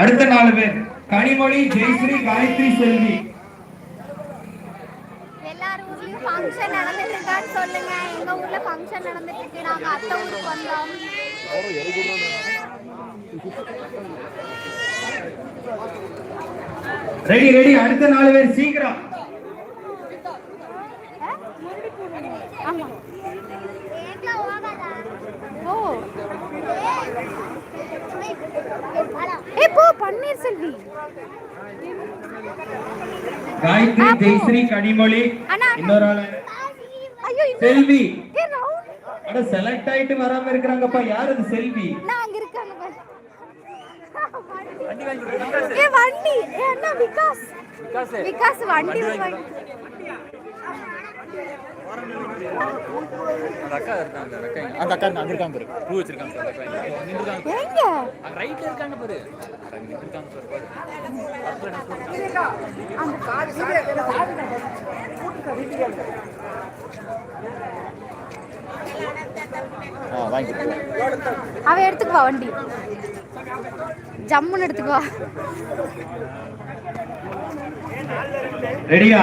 அடுத்த நாலு பேர். கனிமொழி ஜெயஸ்ரீ காயத்ரி செல்வி. எல்லார் ஊர்லயும் ஃபங்க்ஷன் நடந்துட்டு இருக்கான்னு சொல்லுங்க. எங்க ஊர்ல ஃபங்க்ஷன் நடந்துட்டு இருக்கு. நாங்க அத்தை ஊருக்கு வந்தோம். ரெடி ரெடி அடுத்த நாலு பேர் சீக்கிரம். ஏ போ காயத்ரி ஜெயஸ்ரீ கனிமொழி. இன்னொரு ஆளு. செல்வி. அட செலக்ட் ஆயிட்டு வராம இருக்கிறாங்கப்பா. யார் அது செல்வி? நான் அங்க இருக்காங்க பாரு. ஏ வண்டி. ஏ அண்ணா விகாஸ். விகாஸ் வண்டி வண்டி. அந்த அக்கா இருக்காங்க அந்த அக்கா இங்க- அந்த அக்கா அங்க இருக்காங்க பாரு. பூ வச்சிருக்காங்க பாரு, அந்த அக்கா இங்க. நின்றுருக்காங்க எங்க? அங்க ரைட்ல இருக்காங்க பாரு. அங்க நின்றுருக்காங்க பாரு. பாரு ஆ வாங்கிட்டு அவ எடுத்துக்குவா வண்டி. ஜம்முன்னு எடுத்துக்குவா ரெடியா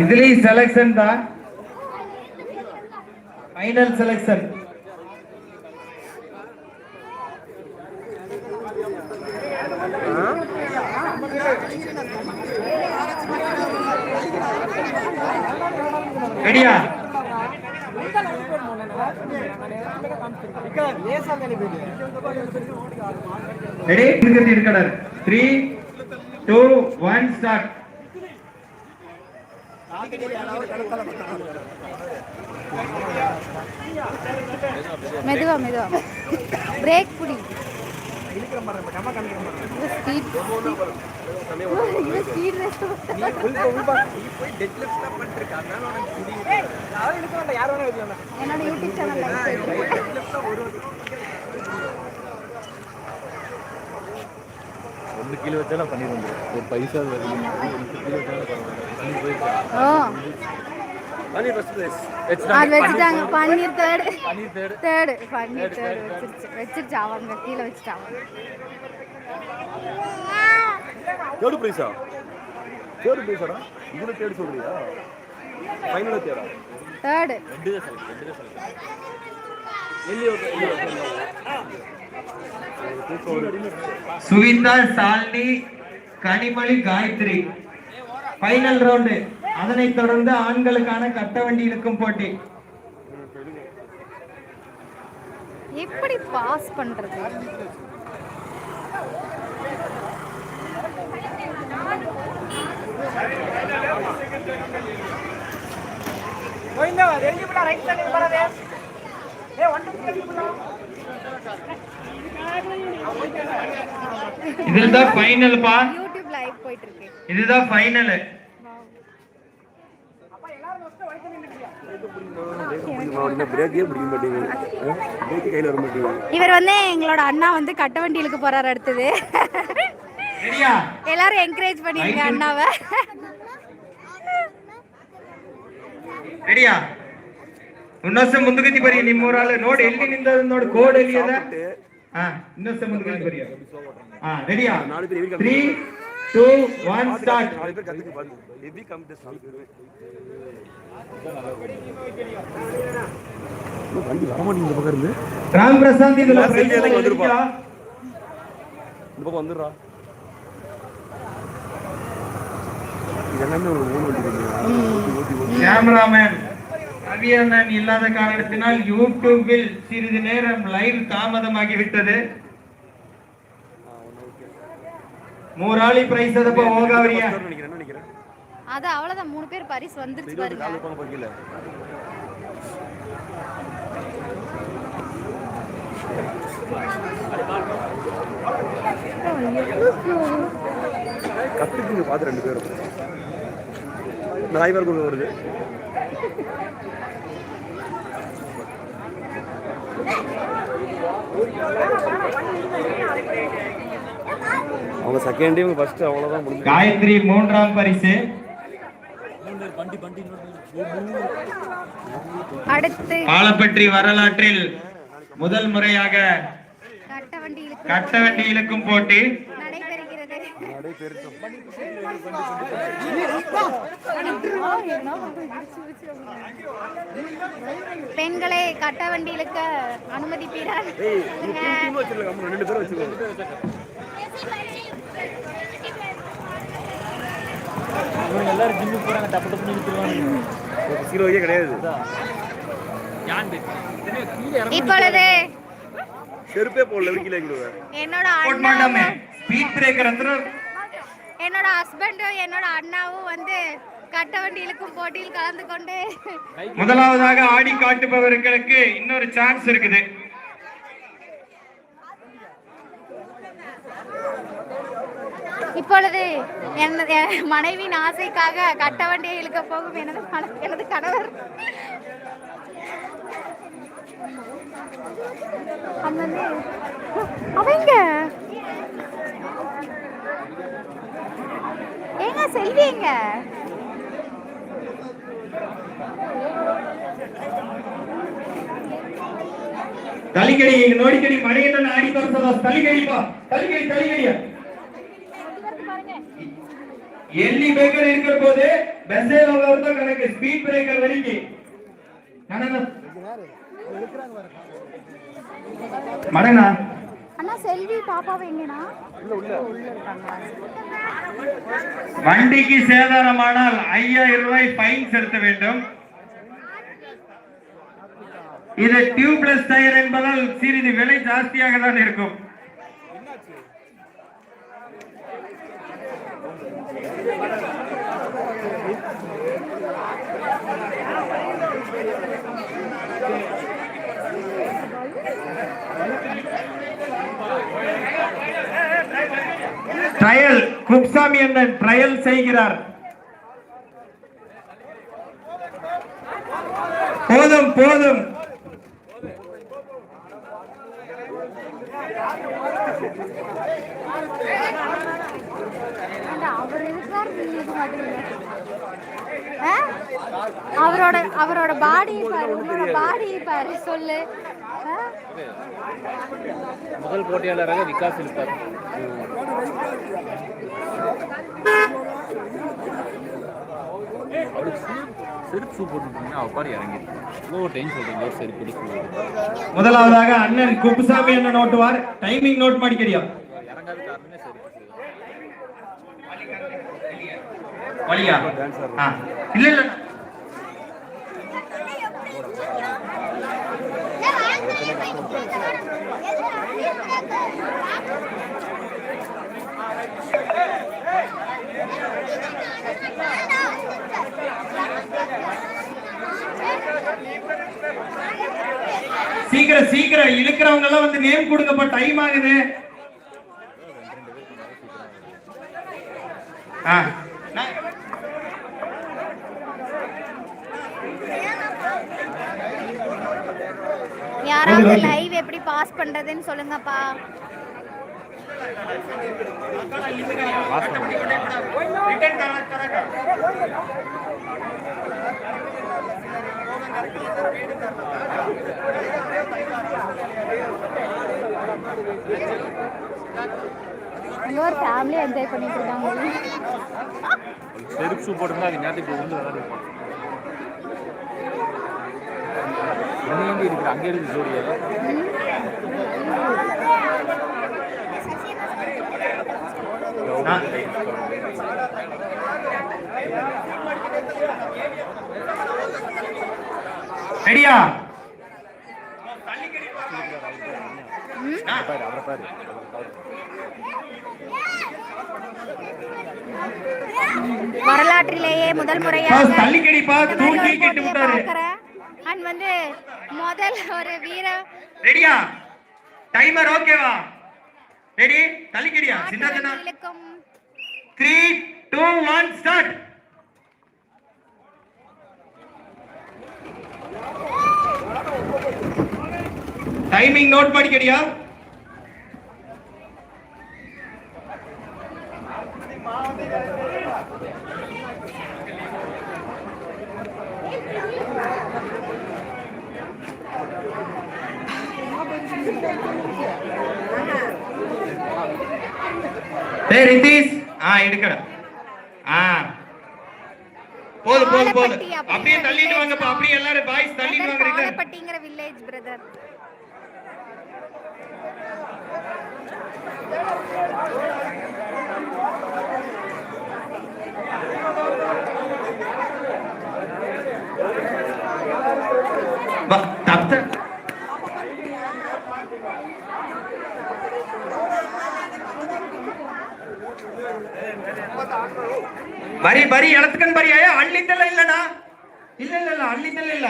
இதுலயும் செலக்ஷன் தான். ஃபைனல் செலக்ஷன் ரெடியா ரெடி இருக்கிறது இருக்கடர் த்ரீ டூ ஒன் ஸ்டார்ட் மெதுவா மெதுவா பிரேக் புடி ஸ்பீட் ஸ்பீட் ரெஸ்ட் என்னோட யூடியூப் சேனல்ல ஒன்று கிலோ வச்சாலும் பண்ணிடுவோம் ஒரு பைசா ஃபர்ஸ்ட் பிளேஸ் அது வச்சுட்டாங்க Panneer third Panneer third third Panneer third வச்சிருச்சு. வச்சிருச்சு. அவங்க கீழே வச்சுட்டாங்க தேர்டு பிரைஸா தேர்டு பிரைஸாடா இதுல தேர்டு சொல்றியா? ஃபைனல் தேர்டா தேர்டு ரெண்டு தான் செலக்ட் ரெண்டு தான் select Suvindha Shalini Kanimozhi Gayathri. Final round அதனைத் தொடர்ந்து ஆண்களுக்கான கட்ட வண்டி இழுக்கும் போட்டி. எப்படி பாஸ் பண்றது? இதில் தான் ஃபைனல் பா? யூடியூப் லைவ் போயிட்டு இருக்கு இதுதான் ஃபைனல் இவர் வந்து எங்களோட அண்ணா வந்து கட்ட வண்டி இழுக்க போறாரு அடுத்தது. ரெடியா எல்லாரும் என்கரேஜ் பண்ணிருங்க அண்ணாவை. ರೆಡಿಯಾ ಇನ್ನೊಂದ್ಸ ಮುಂದಗತಿ ಬರಿ ನಿಮ್ಮ ಊರಲ್ಲಿ ನೋಡಿ ಎಲ್ಲಿ ನಿಂದ ನೋಡಿ ಕೋಡ್ ಎಲ್ಲಿ ಅದ ಹಾ ಇನ್ನೊಂದ್ಸ ಮುಂದಗತಿ ಬರಿ ಹಾ ರೆಡಿಯಾ ತ್ರೀ ಟೂ ಒನ್ ಸ್ಟಾರ್ಟ್ நாலு பேர் கற்றுக்கு பாருங்க கேமராமேன். ரவியண்ணன் இல்லாத காரணத்தினால் யூடியூபில் சிறிது நேரம் லைவ் தாமதமாகிவிட்டது. மூராளி பிரைஸ் அதப்ப ஓகாவரியா? அது அவ்வளவுதான் மூணு பேர் பரிசு வந்துருச்சு பாருங்க. கத்துக்குங்க பாத்து ரெண்டு பேரும். நாய் பேர் வருது. அவங்க செகண்ட் இவங்க ஃபர்ஸ்ட் அவ்வளோதான் முடிஞ்சு. காயத்ரி மூன்றாம் பரிசு. அடுத்து பாலப்பற்றி வரலாற்றில் முதல் முறையாக கட்ட வண்டி இழுக்கும் போட்டி. பெண்களை கட்ட வண்டி இழுக்க அனுமதிப்பீரார் ரெண்டு பேரும் எல்லாரும் ஜிம்முக்கு போறாங்க டப்பு டப்பு நிறுத்துவாங்க கிலோவே கிடையாது. இப்பொழுது செருப்பே போடல கிலோ என்னோட ஸ்பீட் பிரேக்கர் என்னோட ஹஸ்பண்டும் என்னோட அண்ணாவும் வந்து கட்ட வண்டி இழுக்கும் போட்டியில் கலந்து கொண்டு முதலாவதாக ஆடி காட்டுபவர்களுக்கு இன்னொரு சான்ஸ் இருக்குது. இப்பொழுது எனது என் மனைவியின் ஆசைக்காக கட்ட வண்டியை இழுக்க போகும் எனது எனது கணவர். அவங்க ஏங்க செல்வி தலிகடி தலிக்கடி நோடிக்கடி மணியண்ணன் ஆடி தோசை தலிகடி பா தலிகடி தலிகடி எல்லி பேக்கர் இருக்கிற போது பெஸ்ஸே தான் கணக்கு? ஸ்பீட் பிரேக்கர் வரைக்கும் கணக்கு மடனா அண்ணா செல்வி பாப்பாவை எங்கண்ணா? வண்டிக்கு சேதாரமானால் ஐயாயிரம் ரூபாய் ஃபைன் செலுத்த வேண்டும். இது டியூப்லெஸ் டயர் என்பதால் சிறிது விலை ஜாஸ்தியாக தான் இருக்கும். ட்ரையல் குப்சாமி அண்ணன் ட்ரையல் செய்கிறார். போதும் போதும். அவரோட அவரோட பாடி பாரு உன்னோட பாடி பாரு சொல்லு. முதல் போட்டியாளராக விகாஸ் இருப்பார். செருப்பு இறங்கி இவ்வளோ டைம் சொல்றீங்க செருப்பு முதலாவதாக அண்ணன் குப்புசாமி என்ன நோட்டுவார் டைமிங் நோட் மாடிக்கடியா இல்ல இல்ல சீக்கிரம் சீக்கிரம். இழுக்கிறவங்க எல்லாம் வந்து நேம் கொடுங்கப்பா டைம் ஆகுது. ஆ. யாராவது லைவ் எப்படி பாஸ் பண்றதுன்னு சொல்லுங்கப்பா. ஒரு ஃபேமிலி என்ஜாய் பண்ணிட்டு இருக்காங்க. செருப்பு போட்டுருந்தா அது நேரத்துக்கு வந்து விளாடுவோம் என்ன எங்க இருக்கு அங்கே இருக்கு ஜோடியா ரெடியா பாரு அவரை பாரு வரலாற்றிலேயே முதல் முறையாக தள்ளிக்கடிப்பா, தூக்கி கட்டி விட்டாரு. And வந்து முதல் ஒரு வீர ரெடியா? டைமர் ஓகேவா ரெடி தள்ளிக்கடியா? சின்ன சின்ன. Three two one start timing note பண்ணிக்கடியா டேய் ரித்தீஷ் ஆ எடுக்கடா. ஆ. போதும் ஆலப்பட்டி அப்படிங்கிற அப்படியே தள்ளிட்டு வாங்கப்பா. அப்படியே எல்லாரும் பாய்ஸ் தள்ளிட்டு வாங்க பாலப்பட்டிங்கிற வில்லேஜ் பிரதர் வா பரி பரி இடத்துக்குன்னு வரியாயா அள்ளித்தல இல்லடா. இல்ல இல்ல இல்ல அள்ளித்தல இல்ல.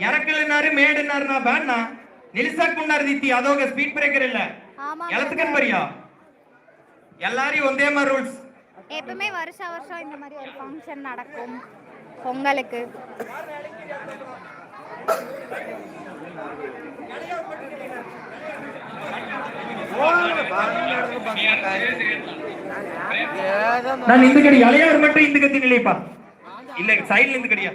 இறக்கலனாரு மேடுனாருனா பேண்ணா நிலிசாக்குன்னாரு தித்தி அதோக ஸ்பீட் பிரேக்கர் இல்ல. இடத்துக்குன்னு பரியா எல்லாரையும் ஒந்தே மாதிரி ரூல்ஸ் எப்பவுமே வருஷ வருஷம் இந்த மாதிரி ஒரு ஃபங்க்ஷன் நடக்கும். பொங்கலுக்கு. நான் இந்த கடி அலையார் மட்டும் இந்த கத்தி நிலைப்பா இல்ல சைடுல இருந்து கடியா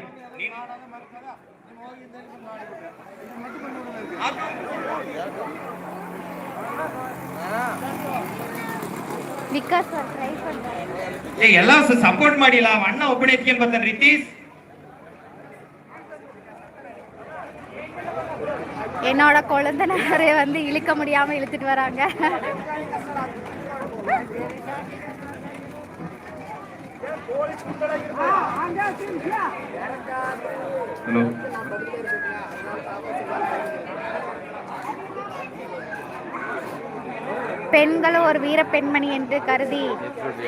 விகாஸ் சார் ட்ரை பண்றேன் ಏ ಎಲ್ಲ ಸಪೋರ್ಟ್ ಮಾಡಿಲ್ಲ ಅವ ಅಣ್ಣ ಒಬ್ಬನೇ ಎತ್ಕೊಂಡ್ ಬರ್ತಾನೆ ರಿತೀಶ್ என்னோட குழந்தை நிறைய வந்து இழுக்க முடியாம இழுத்துட்டு வராங்க. பெண்களும் ஒரு வீர பெண்மணி என்று கருதி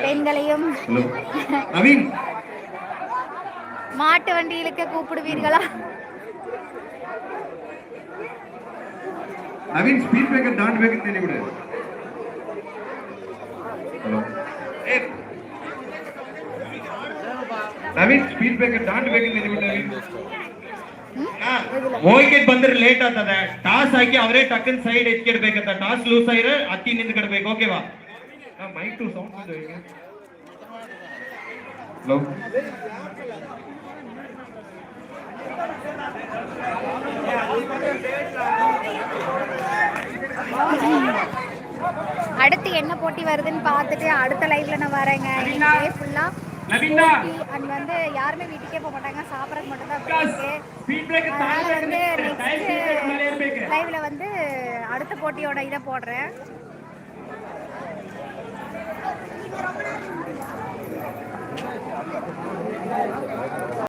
பெண்களையும் மாட்டு வண்டி இழுக்க கூப்பிடுவீர்களா? ನವೀನ್ ಸ್ಪೀಡ್ ಬ್ರೇಕರ್ ದಾಟಬೇಕಂತ ಹೇಳಿಬಿಡು ಹಲೋ ನವೀನ್ ಸ್ಪೀಡ್ ಬ್ರೇಕರ್ ದಾಟಬೇಕಂತ ಹೇಳಿಬಿಡು ನವೀನ್ ಬಂದ್ರೆ ಲೇಟ್ ಆಗ್ತದೆ. ಟಾಸ್ ಹಾಕಿ ಅವರೇ ಟಕ್ಕನ್ ಸೈಡ್ ಎತ್ಕಿಡ್ಬೇಕಂತ ಟಾಸ್ ಲೂಸ್ ಆಗಿದ್ರೆ ಅತ್ತಿ ನಿಂತ್ಕಿಡ್ಬೇಕು. ಓಕೆವಾ ಮೈಕ್ ಟು ಸೌಂಡ್ ಹಲೋ அடுத்து என்ன போட்டி வருதுன்னு பார்த்துட்டு அடுத்த லைவ்ல நான் வரேங்க. இன்னைக்கு ஃபுல்லா அண்ட் வந்து யாருமே வீட்டுக்கே போக மாட்டாங்க. சாப்பிட்றது மட்டும் தான் அதனால வந்து நெக்ஸ்ட் லைவ்ல வந்து அடுத்த போட்டியோட இதை போடுறேன்.